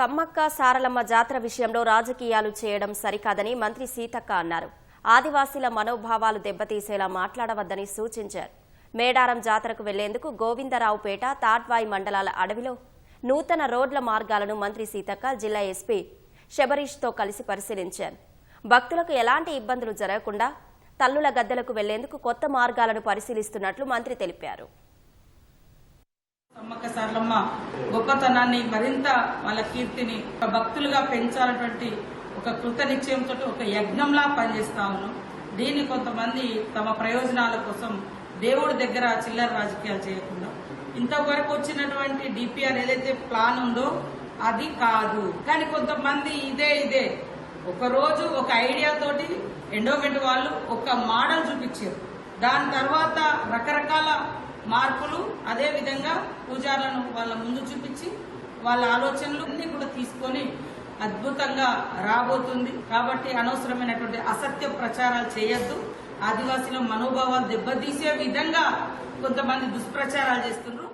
సమ్మక్క సారలమ్మ జాతర విషయంలో రాజకీయాలు చేయడం సరికాదని మంత్రి సీతక్క అన్నారు. ఆదివాసీల మనోభావాలు దెబ్బతీసేలా మాట్లాడవద్దని సూచించారు. మేడారం జాతరకు వెళ్ళేందుకు గోవిందరావుపేట తాట్వాయి మండలాల అడవిలో నూతన రోడ్ల మార్గాలను మంత్రి సీతక్క జిల్లా ఎస్పీ శబరీష్తో కలిసి పరిశీలించారు. భక్తులకు ఎలాంటి ఇబ్బందులు జరగకుండా తల్లుల గద్దెలకు వెళ్ళేందుకు కొత్త మార్గాలను పరిశీలిస్తున్నట్లు మంత్రి తెలిపారు. సమ్మక్క సార్లమ్మ గొప్పతనాన్ని మరింత వాళ్ళ కీర్తిని ఒక భక్తులుగా పెంచాలన్నటువంటి ఒక కృత నిశ్చయంతో ఒక యజ్ఞంలా పనిచేస్తా ఉన్నాం. దీన్ని కొంతమంది తమ ప్రయోజనాల కోసం దేవుడి దగ్గర చిల్లర రాజకీయాలు చేయకుండా. ఇంతవరకు వచ్చినటువంటి డిపిఆర్ ఏదైతే ప్లాన్ ఉందో అది కాదు. కానీ కొంతమంది ఇదే ఇదే. ఒక రోజు ఒక ఐడియా తోటి ఎండోమెంట్ వాళ్ళు ఒక మోడల్ చూపించారు. దాని తర్వాత రకరకాల మార్పులు అదే విధంగా పూజారులను వాళ్ళ ముందు చూపించి వాళ్ళ ఆలోచనలు అన్ని కూడా తీసుకొని అద్భుతంగా రాబోతుంది. కాబట్టి అనవసరమైనటువంటి అసత్య ప్రచారాలు చేయొద్దు. ఆదివాసీల మనోభావాలు దెబ్బతీసే విధంగా కొంతమంది దుష్ప్రచారాలు చేస్తున్నారు